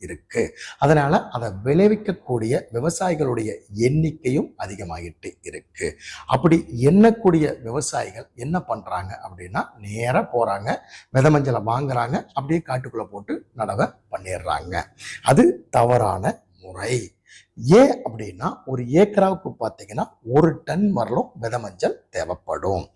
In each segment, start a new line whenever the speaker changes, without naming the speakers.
இருக்கு. அதனால அதை விளைவிக்கக்கூடிய விவசாயிகளுடைய எண்ணிக்கையும் அதிகமாகிட்டு இருக்கு. அப்படி எண்ணக்கூடிய விவசாயிகள் என்ன பண்றாங்க அப்படின்னா நேராக போறாங்க வித மஞ்சளை வாங்குறாங்க அப்படியே காட்டுக்குள்ள போட்டு நடவை பண்ணிடுறாங்க. அது தவறான முறை. ஏன் அப்படின்னா ஒரு ஏக்கராவுக்கு பார்த்தீங்கன்னா ஒரு டன் வரலும் வித மஞ்சள் தேவைப்படும்.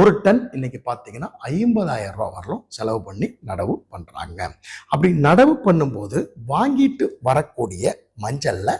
ஒரு டன் இன்னைக்கு பார்த்தீங்கன்னா ஐம்பதாயிரம் ரூபா வரலும் செலவு பண்ணி நடவு பண்றாங்க. அப்படி நடவு பண்ணும்போது வாங்கிட்டு வரக்கூடிய மஞ்சள்ல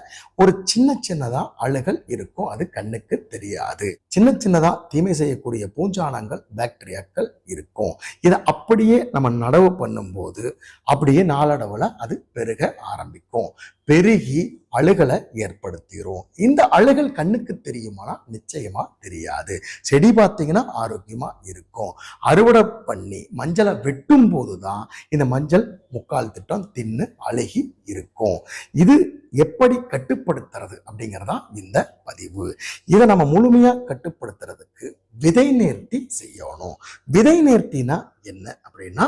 ஒரு சின்ன சின்னதா அழுகல் இருக்கும். அது கண்ணுக்கு தெரியாது. சின்ன சின்னதா தீமை செய்யக்கூடிய பூஞ்சானங்கள் பாக்டீரியாக்கள் இருக்கும். இதை அப்படியே நம்ம நடவு பண்ணும்போது அப்படியே நாளடவுல அது பெருக ஆரம்பிக்கும். பெருகி அழுகலை ஏற்படுத்திடும் இந்த அழுகல் கண்ணுக்கு தெரியுமானா? நிச்சயமா தெரியாது. செடி பார்த்தீங்கன்னா ஆரோக்கியமாக இருக்கும். அறுவடை பண்ணி மஞ்சளை வெட்டும் போதுதான் இந்த மஞ்சள் முக்கால் திட்டம் தின்னு அழுகி இருக்கும். இது எப்படி கட்டுப்படுத்துறது அப்படிங்கிறதா இந்த பதிவு. இதை நம்ம முழுமையாக கட்டுப்படுத்துறதுக்கு விதை நேர்த்தி செய்யணும். விதை நேர்த்தினா என்ன அப்படின்னா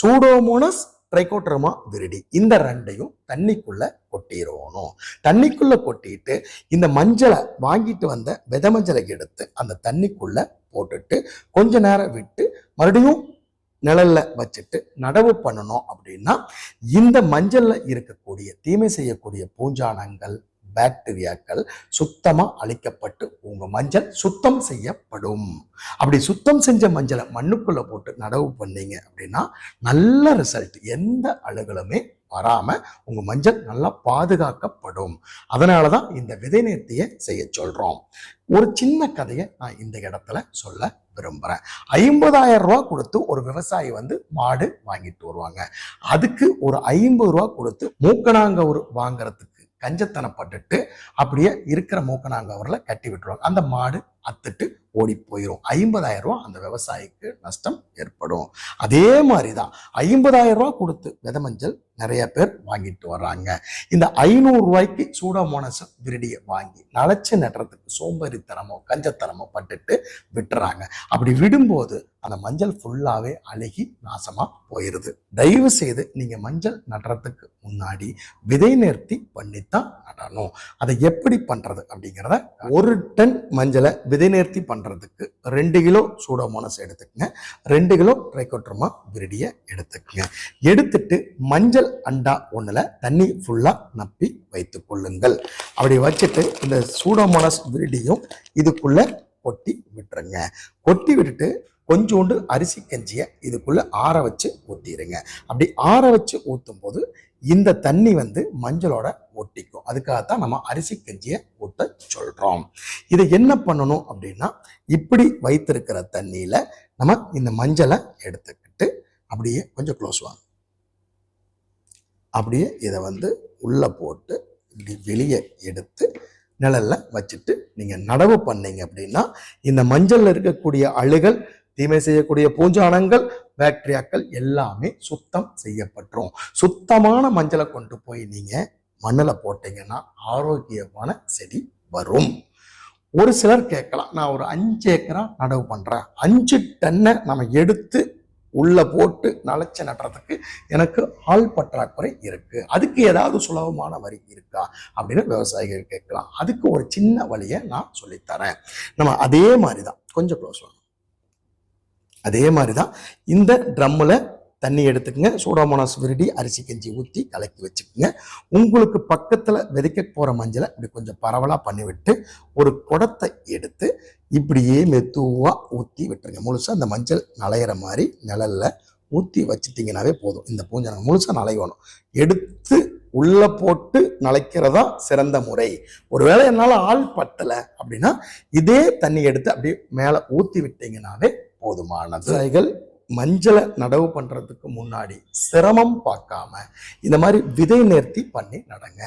சூடோமோனஸ் ட்ரைகோட்ரமா விரிடி. இந்த ரெண்டையும் தண்ணிக்குள்ள கொட்டிடணும் தண்ணிக்குள்ள கொட்டிட்டு இந்த மஞ்சளை வாங்கிட்டு வந்த வித மஞ்சளை எடுத்து அந்த தண்ணிக்குள்ள போட்டுட்டு கொஞ்ச நேரம் விட்டு மறுபடியும் நிழல்ல வச்சுட்டு நடவு பண்ணணும் அப்படின்னா இந்த மஞ்சள்ல இருக்கக்கூடிய தீமை செய்யக்கூடிய பூஞ்சானங்கள் பாக்டீரியாக்கள் சுத்தமா அழிக்கப்பட்டு உங்கள் மஞ்சள் சுத்தம் செய்யப்படும். அப்படி சுத்தம் செஞ்ச மஞ்சளை மண்ணுக்குள்ளே போட்டு நடவு பண்ணீங்க அப்படின்னா நல்ல ரிசல்ட் எந்த அழுகலுமே வராம உங்க மஞ்சள் நல்லா பாதுகாக்கப்படும். அதனாலதான் இந்த விதை நேர்த்தியை செய்ய சொல்றோம். ஒரு சின்ன கதையை நான் இந்த இடத்துல சொல்ல விரும்புறேன். ஐம்பதாயிரம் ரூபா கொடுத்து ஒரு விவசாயி வந்து மாடு வாங்கிட்டு வருவாங்க. அதுக்கு ஒரு ஐம்பது ரூபா கொடுத்து மூக்கணாங்கவுரு வாங்குறதுக்கு கஞ்சத்தனப்பட்டுட்டு அப்படியே இருக்கிற மூக்கணாங்கவரில் கட்டி விட்டுருவாங்க அந்த மாடு அத்துட்டு ஓடி போயிடும் ஐம்பதாயிரம் ரூபா அந்த விவசாயிக்கு நஷ்டம் ஏற்படும். அதே மாதிரி தான் ஐம்பதாயிரம் ரூபா கொடுத்து வித மஞ்சள் நிறைய பேர் வாங்கிட்டு வர்றாங்க. இந்த ஐநூறு ரூபாய்க்கு சூடாமோனஸ் விரிடியை வாங்கி நலச்சு நடுறதுக்கு சோம்பேறித்தனமோ கஞ்சத்தனமோ பட்டுட்டு விட்டுறாங்க. அப்படி விடும்போது அந்த மஞ்சள் ஃபுல்லாகவே அழுகி நாசமாக போயிடுது தயவு செய்து நீங்கள் மஞ்சள் நடுறதுக்கு முன்னாடி விதை நேர்த்தி பண்ணித்தான் நடணும். அதை எப்படி பண்ணுறது அப்படிங்கிறத ஒரு டன் மஞ்சளை விதை நேர்த்தி ரெண்டு கிலோ சூடோமோனஸ் எடுத்துக்கங்க. ரெண்டு கிலோ ட்ரைகோட்ரமா விரிடியை எடுத்துக்கங்க. எடுத்துட்டு மஞ்சள் அண்டா ஒன்றில் தண்ணி ஃபுல்லாக நப்பி வைத்து கொள்ளுங்கள். அப்படி வச்சுட்டு இந்த சூடோமோனஸ் விரிடியும் இதுக்குள்ளே கொட்டி விட்டுருங்க. கொட்டி விட்டுட்டு கொஞ்சோண்டு அரிசி கஞ்சியை இதுக்குள்ளே ஆற வச்சு ஊற்றிடுங்க அப்படி ஆற வச்சு ஊற்றும் போது இந்த தண்ணி வந்து மஞ்சளோட ஒட்டிக்கும். அதுக்காகத்தான் நம்ம அரிசி கஞ்சியை ஊத்த சொல்றோம். இதை என்ன பண்ணணும் அப்படின்னா இப்படி வைத்திருக்கிற தண்ணியில நம்ம இந்த மஞ்சளை எடுத்துக்கிட்டு அப்படியே கொஞ்சம் க்ளோஸ் வாங்க. அப்படியே இதை வந்து உள்ள போட்டு இப்படி வெளியே எடுத்து நிழல்ல வச்சுட்டு நீங்க நடவு பண்ணீங்க அப்படின்னா இந்த மஞ்சள்ல இருக்கக்கூடிய அழுகல் தீமை செய்யக்கூடிய பூஞ்சானங்கள் பாக்டீரியாக்கள் எல்லாமே சுத்தம் செய்யப்பட்டுரும். சுத்தமான மஞ்சளை கொண்டு போய் நீங்கள் மண்ணில் போட்டீங்கன்னா ஆரோக்கியமான செடி வரும். ஒரு சிலர் கேட்கலாம் நான் ஒரு அஞ்சு ஏக்கரா நடவு பண்ணுறேன் அஞ்சு டன்னை நம்ம எடுத்து உள்ளே போட்டு நனைச்சு நடுறதுக்கு எனக்கு ஆள் பற்றாக்குறை இருக்குது அதுக்கு ஏதாவது சுலபமான வரி இருக்கா? அப்படின்னு விவசாயிகள் கேட்கலாம். அதுக்கு ஒரு சின்ன வழியை நான் சொல்லித்தரேன். நம்ம அதே மாதிரி தான் கொஞ்சம் க்ளோஸ் பண்ணணும் அதே மாதிரி தான் இந்த ட்ரம்மில் தண்ணி எடுத்துக்கங்க. சூடாமோனாஸ் விருடி அரிசி கஞ்சி ஊற்றி கலக்கி வச்சுக்கோங்க. உங்களுக்கு பக்கத்தில் விதைக்க போகிற மஞ்சளை இப்படி கொஞ்சம் பரவலாக பண்ணிவிட்டு ஒரு குடத்தை எடுத்து இப்படியே மெதுவாக ஊற்றி விட்டுருங்க. முழுசாக அந்த மஞ்சள் நலையிற மாதிரி நிழலில் ஊற்றி வச்சிட்டிங்கனாவே போதும். இந்த பூஞ்சை முழுசாக நலையணும். எடுத்து உள்ள போட்டு நலைக்கிறதா சிறந்த முறை. ஒருவேளை என்னால் ஆள் பத்தலை அப்படின்னா இதே தண்ணி எடுத்து அப்படியே மேலே ஊற்றி விட்டீங்கனாவே போதுமானது. மஞ்சளை நடவு பண்ணுறதுக்கு முன்னாடி சிரமம் பார்க்காம இந்த மாதிரி விதை நேர்த்தி பண்ணி நடங்க.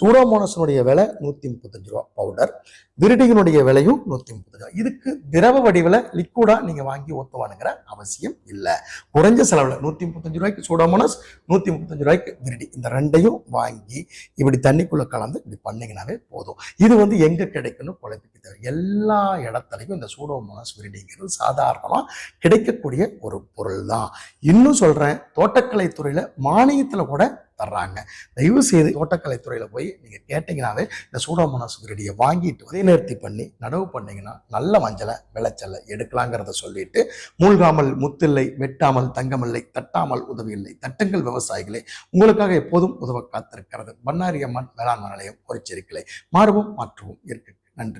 சூடோமோனஸனுடைய விலை நூற்றி முப்பத்தஞ்சு ரூபா பவுடர். விருடியினுடைய விலையும் நூற்றி முப்பது ரூபாய் இதுக்கு திரவ வடிவில் லிக்விடாக நீங்கள் வாங்கி ஒத்துவானுங்கிற அவசியம் இல்லை. குறைஞ்ச செலவில் நூற்றி முப்பத்தஞ்சு ரூபாய்க்கு சூடோமோனஸ் நூற்றி முப்பத்தஞ்சு ரூபாய்க்கு விரிடி இந்த ரெண்டையும் வாங்கி இப்படி தண்ணிக்குள்ளே கலந்து இப்படி பண்ணீங்கன்னாவே போதும். இது வந்து எங்கே கிடைக்குன்னு குழப்பிக்க தேவை. எல்லா இடத்துலையும் இந்த சூடோமோனஸ் விரிடிங்கிறது சாதாரணமாக கிடைக்கக்கூடிய ஒரு பொருள் தான் இன்னும் சொல்கிறேன் தோட்டக்கலைத்துறையில் மானியத்தில் கூட தர்றாங்க. தயவு செய்து தோட்டக்கலைத்துறையில் போய் நீங்கள் கேட்டிங்கனாவே இந்த சூடோமோனாஸ் விரடியை வாங்கிட்டு விதை பண்ணி நடவு பண்ணிங்கன்னா நல்ல மஞ்சளை விளைச்சலை எடுக்கலாங்கிறத சொல்லிட்டு மூழ்காமல் முத்தில்லை வெட்டாமல் தங்கமில்லை தட்டாமல் உதவியில்லை தட்டுங்கள் விவசாயிகளே உங்களுக்காக எப்போதும் உதவ காத்திருக்கிறது. பண்ணாரியம்மன் வேளாண்மை வேளாண் நிலையம் பொறிச்சிருக்கலை மாறுவோம் மாற்றுவோம் இயற்கை